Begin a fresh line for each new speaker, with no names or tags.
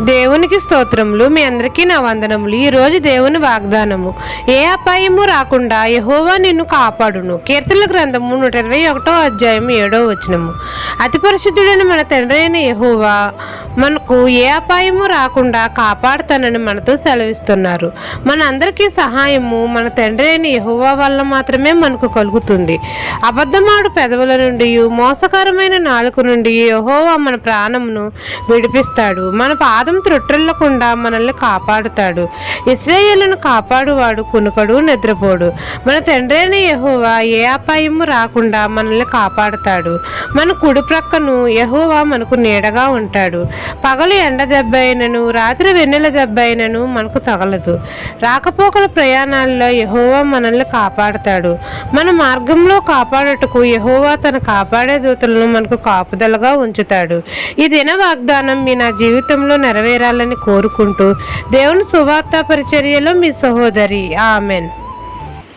దేవునికి స్తోత్రములు మీ అందరికీ నా వందనములు. ఈ రోజు దేవుని వాగ్దానము ఏ అపాయము రాకుండా యహోవా నిన్ను కాపాడును. కీర్తనల గ్రంథము నూట ఇరవై ఒకటో అధ్యాయం ఏడో వచనము. అతి పరిశుద్ధుడైన మన తండ్రి అయిన యహోవా మనకు ఏ అపాయము రాకుండా కాపాడుతానని మనతో సెలవిస్తున్నారు. మన అందరికీ సహాయము మన తండ్రి అయిన యహోవా వల్ల మాత్రమే మనకు కలుగుతుంది. అబద్ధమాడు పెదవుల నుండి మోసకరమైన నాలుక నుండి యహోవా మన ప్రాణమును విడిపిస్తాడు. మన పాదం త్రొట్టెల్లకుండా మనల్ని కాపాడుతాడు. ఇస్రాయేలును కాపాడువాడు కునుకడు నిద్రపోడు. మన తండ్రి అయిన యహోవా ఏ అపాయము రాకుండా మనల్ని కాపాడుతాడు. మన కుడి ప్రక్కను యహోవా మనకు నీడగా ఉంటాడు. పగలు ఎండ దెబ్బ అయినను రాత్రి వెన్నెల దెబ్బ అయినను మనకు తగలదు. రాకపోకల ప్రయాణాల్లో యహోవా మనల్ని కాపాడుతాడు. మన మార్గంలో కాపాడుటకు యహోవా తన కాపాడే దూతలను మనకు కాపుదలగా ఉంచుతాడు. ఈ దిన వాగ్దానం మీ నా జీవితంలో నెరవేరాలని కోరుకుంటూ దేవుని సువార్త పరిచర్యలో మీ సహోదరి. ఆమెన్.